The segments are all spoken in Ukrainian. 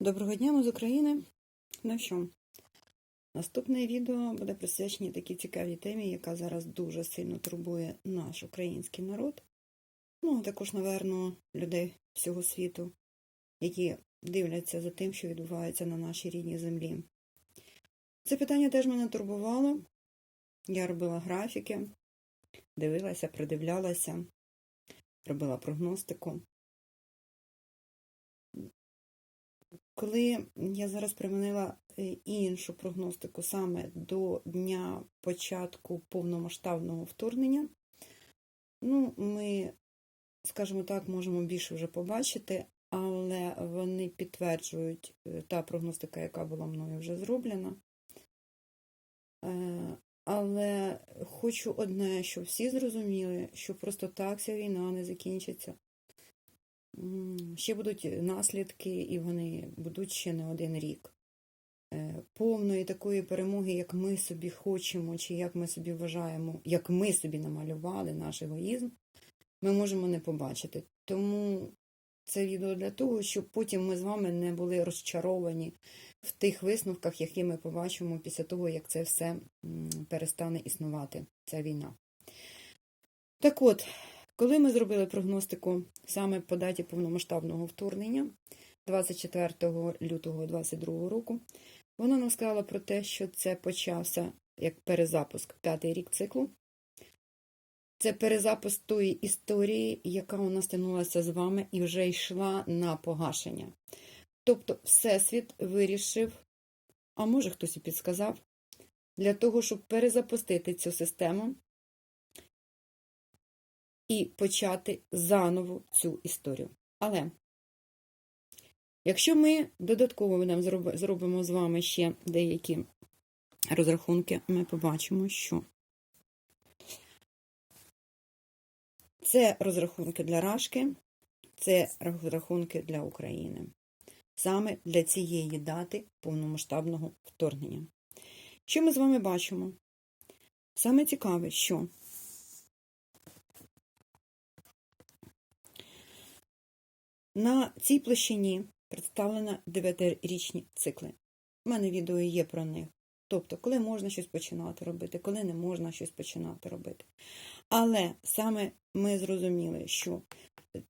Доброго дня, ми з України. Ну що, наступне відео буде присвячене такій цікавій темі, яка зараз дуже сильно турбує наш український народ. Ну, а також, наверно, людей всього світу, які дивляться за тим, що відбувається на нашій рідній землі. Це питання теж мене турбувало. Я робила графіки, дивилася, придивлялася, робила прогностику. Коли я зараз примінила е, іншу прогностику саме до дня початку повномасштабного вторгнення, ну, ми, скажімо так, можемо більше вже побачити, але вони підтверджують е, та прогностика, яка була мною вже зроблена. Е, Але хочу одне, щоб всі зрозуміли, що просто так ця війна не закінчиться. Ще будуть наслідки, і вони будуть ще не один рік. Е, Повної такої перемоги, як ми собі хочемо, чи як ми собі вважаємо, як ми собі намалювали наш егоїзм, ми можемо не побачити. Тому це відео для того, щоб потім ми з вами не були розчаровані в тих висновках, які ми побачимо після того, як це все перестане існувати, ця війна. Так от, коли ми зробили прогностику саме по даті повномасштабного вторгнення 24 лютого 2022 року, вона нам сказала про те, що це почався як перезапуск п'ятий рік циклу. Це перезапуск тої історії, яка у нас тягнулася з вами і вже йшла на погашення. Тобто, Всесвіт вирішив, а може хтось і підсказав, для того, щоб перезапустити цю систему і почати заново цю історію. Але якщо ми додатково зроби- зробимо з вами ще деякі розрахунки, ми побачимо, що це розрахунки для Рашки, це розрахунки для України. Саме для цієї дати повномасштабного вторгнення. Що ми з вами бачимо? Саме цікаве, що На цій площині представлено дев'ятирічні цикли. У мене відео є про них. Тобто, коли можна щось починати робити, коли не можна щось починати робити. Але саме ми зрозуміли, що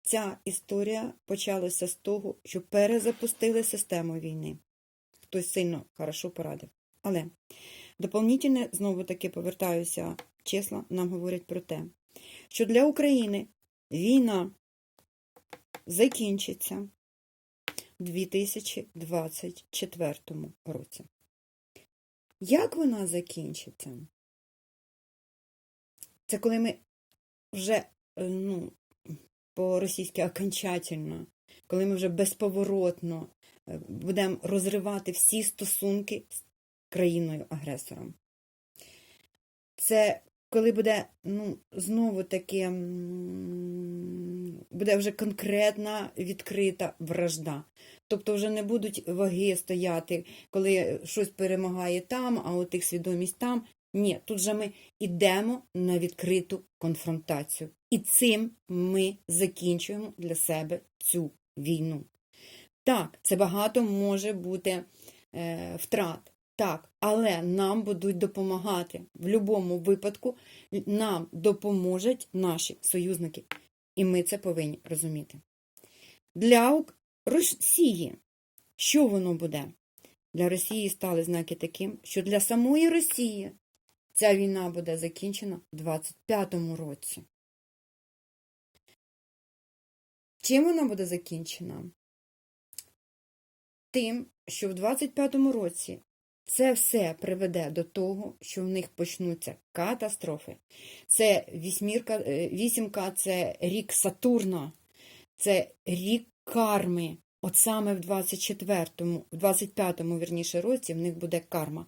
ця історія почалася з того, що перезапустили систему війни. Хтось сильно хорошо порадив. Але доповнительне, знову таки повертаюся, числа нам говорять про те, що для України війна закінчиться у 2024 році. Як вона закінчиться? Це коли ми вже, е, ну, по-російськи окончательно, коли ми вже безповоротно е, будемо розривати всі стосунки з країною-агресором. Це коли буде, ну, знову таки, буде вже конкретна відкрита вражда. Тобто вже не будуть ваги стояти, коли щось перемагає там, а от їх свідомість там. Ні, тут же ми йдемо на відкриту конфронтацію. І цим ми закінчуємо для себе цю війну. Так, це багато може бути е, втрат. Так, але нам будуть допомагати. В будь-якому випадку нам допоможуть наші союзники. І ми це повинні розуміти. Для Росії, що воно буде? Для Росії стали знаки таким, що для самої Росії ця війна буде закінчена в 25-му році. Чим вона буде закінчена? Тим, що в 25-му році це все приведе до того, що в них почнуться катастрофи. Це вісьмірка, е, вісімка це рік Сатурна, це рік карми. От саме в 24-му, в 25-му, вірніше, році в них буде карма.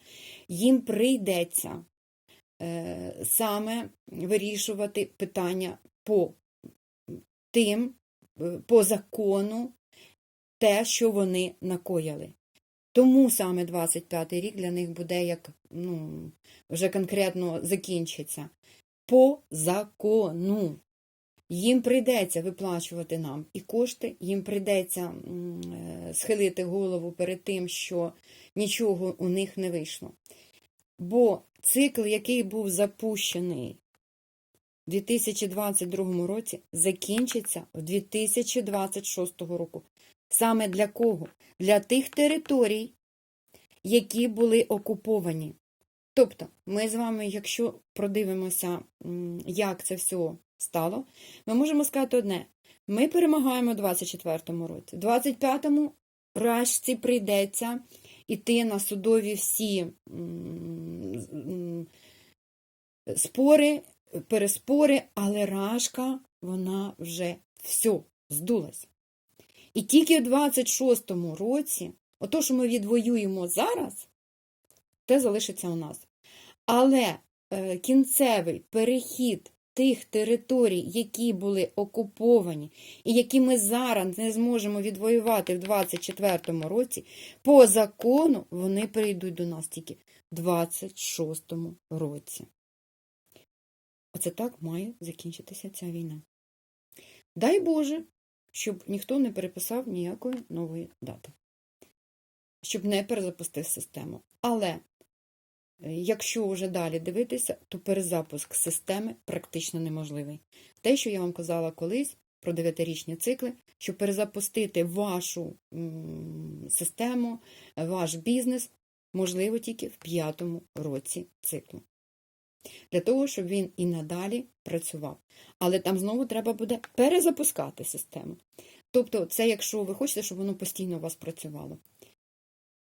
Їм прийдеться е, саме вирішувати питання по тим, е, по закону, те, що вони накояли. Тому саме 25-й рік для них буде як ну, вже конкретно закінчиться. По закону. їм прийдеться виплачувати нам і кошти, їм прийдеться е, схилити голову перед тим, що нічого у них не вийшло. Бо цикл, який був запущений у 2022 році, закінчиться в 2026 року. Саме для кого? Для тих територій, які були окуповані. Тобто, ми з вами, якщо продивимося, як це все стало, ми можемо сказати одне: ми перемагаємо у 24-му році. В 25-му рашці прийдеться іти на судові всі спори, переспори, але рашка, вона вже все, здулась. І тільки в 26-му році, ото, що ми відвоюємо зараз, те залишиться у нас. Але е, кінцевий перехід тих територій, які були окуповані, і які ми зараз не зможемо відвоювати в 24-му році, по закону вони прийдуть до нас тільки в 26-му році. Оце так має закінчитися ця війна. Дай Боже, щоб ніхто не переписав ніякої нової дати, щоб не перезапустив систему. Але е, якщо вже далі дивитися, то перезапуск системи практично неможливий. Те, що я вам казала колись про дев'ятирічні цикли, щоб перезапустити вашу систему, ваш бізнес, можливо тільки в п'ятому році циклу. Для того, щоб він і надалі працював. Але там знову треба буде перезапускати систему. Тобто, це якщо ви хочете, щоб воно постійно у вас працювало.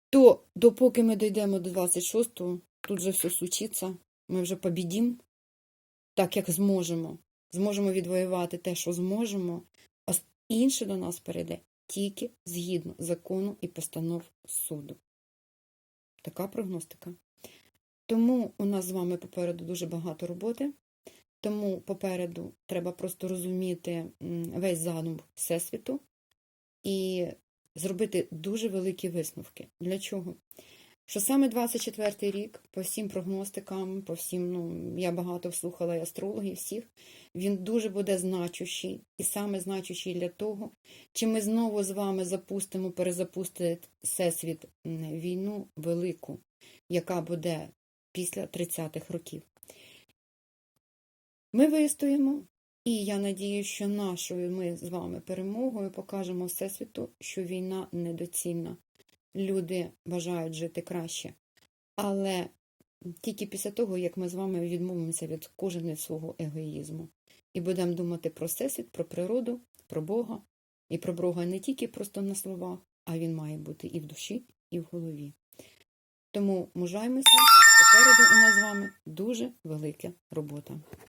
То допоки ми дійдемо до 26-го, тут же все случиться, ми вже побідім, так як зможемо. Зможемо відвоювати те, що зможемо, а інше до нас перейде тільки згідно закону і постанов суду. Така прогностика. Тому у нас з вами попереду дуже багато роботи. Тому попереду треба просто розуміти весь задум Всесвіту і зробити дуже великі висновки. Для чого? Що саме 24-й рік, по всім прогностикам, по всім, ну, я багато слухала і астрологів всіх, він дуже буде значущий, і саме значущий для того, чи ми знову з вами запустимо, перезапустимо Всесвіт війну велику, яка буде після 30-х років. Ми вистоїмо, і я надію, що нашою ми з вами перемогою покажемо Всесвіту, що війна недоцільна. Люди бажають жити краще. Але тільки після того, як ми з вами відмовимося від кожен від свого егоїзму і будемо думати про Всесвіт, про природу, про Бога. І про Бога не тільки просто на словах, а він має бути і в душі, і в голові. Тому мужаймося, попереду у нас з вами дуже велика робота.